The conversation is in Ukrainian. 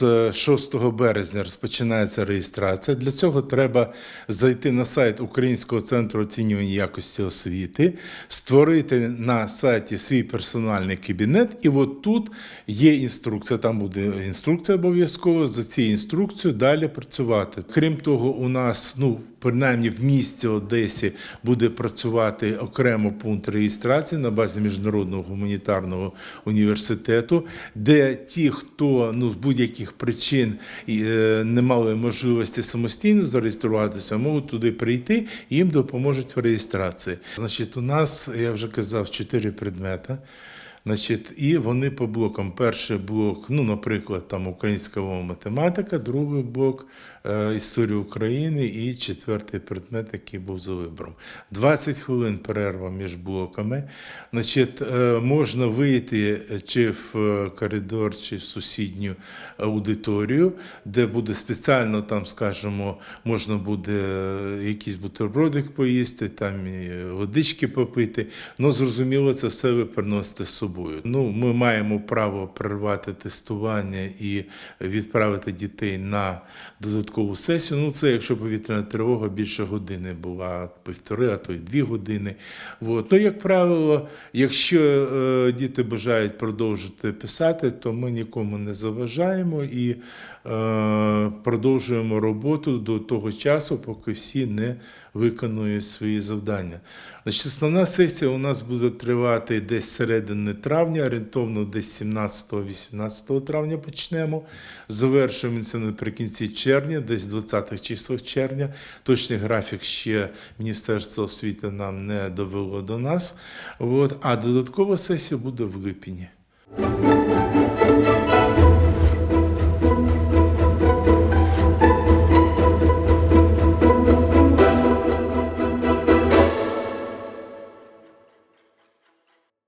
з 6 березня розпочинається реєстрація. Для цього треба зайти на сайт Українського центру оцінювання якості освіти, створити на сайті свій персональний кабінет, і от тут є інструкція. Там буде інструкція обов'язково за цією інструкцією далі працювати. Крім того, у нас ну принаймні в місті Одесі буде працювати окремо пункт реєстрації на базі міжнародного гуманітарного університету, де ті, хто ну з будь-яких причин е, не мали можливості самостійно зареєструватися, можуть туди прийти і їм допоможуть в реєстрації. Значить, у нас я вже казав чотири предмети. Значить, і вони по блокам. Перший блок, ну, наприклад, там українська мова математика, другий блок е, історія України і четвертий предмет, який був за вибором. 20 хвилин перерва між блоками. Значить, е, можна вийти чи в е, коридор, чи в сусідню аудиторію, де буде спеціально, там, скажімо, можна буде е, якийсь бутербродик поїсти, там і водички попити. Ну, зрозуміло, це все ви приносите з собою. Ну, ми маємо право перервати тестування і відправити дітей на додаткову сесію. Ну, це якщо повітряна тривога більше години була, півтори, а то й дві години. От. Ну, як правило, якщо е, діти бажають продовжити писати, то ми нікому не заважаємо і е, продовжуємо роботу до того часу, поки всі не виконують свої завдання. Значить, основна сесія у нас буде тривати десь середини травня, орієнтовно десь 17-18 травня почнемо. Завершуємося наприкінці червня, десь 20-х числах червня. Точний графік ще Міністерство освіти нам не довело до нас. От. А додаткова сесія буде в липні.